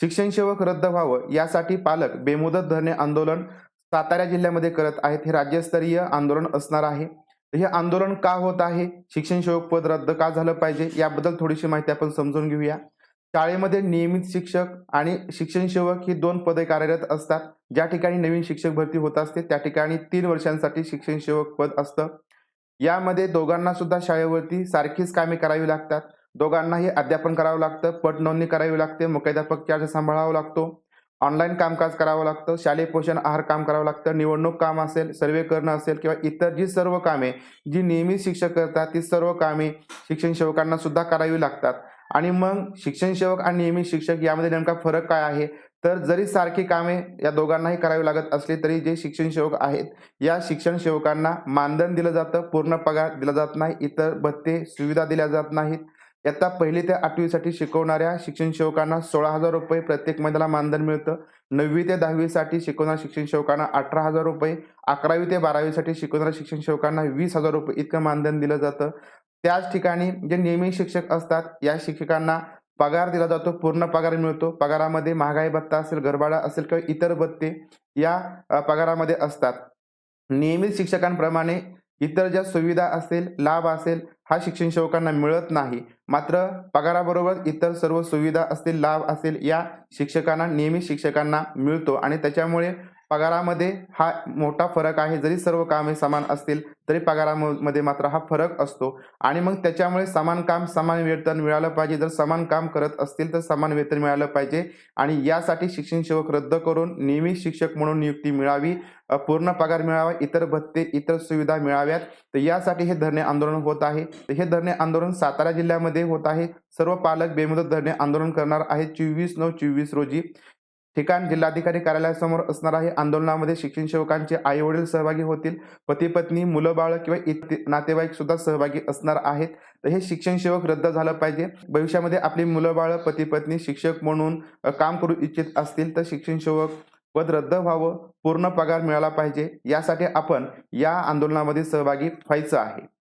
शिक्षण सेवक रद्द व्हावं यासाठी पालक बेमुदत धरणे आंदोलन सातारा जिल्ह्यामध्ये करत आहेत. हे राज्यस्तरीय आंदोलन असणार आहे. हे आंदोलन का होत आहे? शिक्षण सेवक पद रद्द का झालं पाहिजे? याबद्दल थोडीशी माहिती आपण समजून घेऊया. शाळेमध्ये नियमित शिक्षक आणि शिक्षण सेवक ही दोन पदे कार्यरत असतात. ज्या ठिकाणी नवीन शिक्षक भरती होत असते त्या ठिकाणी तीन वर्षांसाठी शिक्षण सेवक पद असतं. यामध्ये दोघांना सुद्धा शाळेवरती सारखीच कामे करावी लागतात. दोघांनाही अध्यापन करावं लागतं पट नोंदणी करावी लागते मुख्याध्यापक चार्ज सांभाळावा लागतो. ऑनलाईन कामकाज करावं लागतं शालेय पोषण आहार काम करावं लागतं निवडणूक काम असेल सर्वे करणं असेल किंवा इतर जी सर्व कामे जी नियमित शिक्षक करतात ती सर्व कामे शिक्षण सेवकांना सुद्धा करावी लागतात. आणि मग शिक्षण सेवक आणि नियमित शिक्षक यामध्ये नेमका फरक काय आहे? तर जरी सारखी कामे या दोघांनाही करावी लागत असली तरी जे शिक्षण सेवक आहेत या शिक्षण सेवकांना मानधन दिलं जातं पूर्ण पगार दिला जात नाही इतर भत्ते सुविधा दिल्या जात नाहीत. इयत्ता पहिली ते आठवीसाठी शिकवणाऱ्या शिक्षण सेवकांना सोळा हजार रुपये प्रत्येक महिन्याला मानधन मिळतं. नववी ते दहावीसाठी शिकवणाऱ्या शिक्षण सेवकांना अठरा हजार रुपये. अकरावी ते बारावीसाठी शिकवणाऱ्या शिक्षण सेवकांना वीस हजार रुपये इतकं मानधन दिलं जातं. त्याच ठिकाणी जे नियमित शिक्षक असतात या शिक्षकांना पगार दिला जातो पूर्ण पगार मिळतो. पगारामध्ये महागाई भत्ता असेल गरबाडा असेल किंवा इतर भत्ते या पगारामध्ये असतात. नियमित शिक्षकांप्रमाणे इतर ज्या सुविधा असेल लाभ असेल हा शिक्षण सेवकांना मिळत नाही. मात्र पगाराबरोबर इतर सर्व सुविधा असतील लाभ असेल या शिक्षकांना नियमित शिक्षकांना मिळतो. आणि त्याच्यामुळे पगारामध्ये हा मोठा फरक आहे. जरी सर्व कामे समान असतील तरी पगारामध्ये मात्र हा फरक असतो. आणि मग त्याच्यामुळे समान काम समान वेतन मिळालं पाहिजे. जर समान काम करत असतील तर समान वेतन मिळालं पाहिजे. आणि यासाठी शिक्षण सेवक रद्द करून नियमित शिक्षक म्हणून नियुक्ती मिळावी पूर्ण पगार मिळावा इतर भत्ते इतर सुविधा मिळाव्यात. तर यासाठी हे धरणे आंदोलन होत आहे. तर हे धरणे आंदोलन सातारा जिल्ह्यामध्ये होत आहे. सर्व पालक बेमुदत धरणे आंदोलन करणार आहेत. चोवीस नऊ चोवीस रोजी. ठिकाण जिल्हाधिकारी कार्यालयासमोर असणार आहे. आंदोलनामध्ये शिक्षण सेवकांचे आई वडील सहभागी होतील. पती पत्नी मुलं बाळ किंवा नातेवाईक सुद्धा सहभागी असणार आहेत. तर हे शिक्षण सेवक रद्द झालं पाहिजे. भविष्यामध्ये आपली मुलं बाळ पती पत्नी शिक्षक म्हणून काम करू इच्छित असतील तर शिक्षण सेवक पद रद्द व्हावं. पूर्ण पगार मिळाला पाहिजे. यासाठी आपण या आंदोलनामध्ये सहभागी व्हायचं आहे.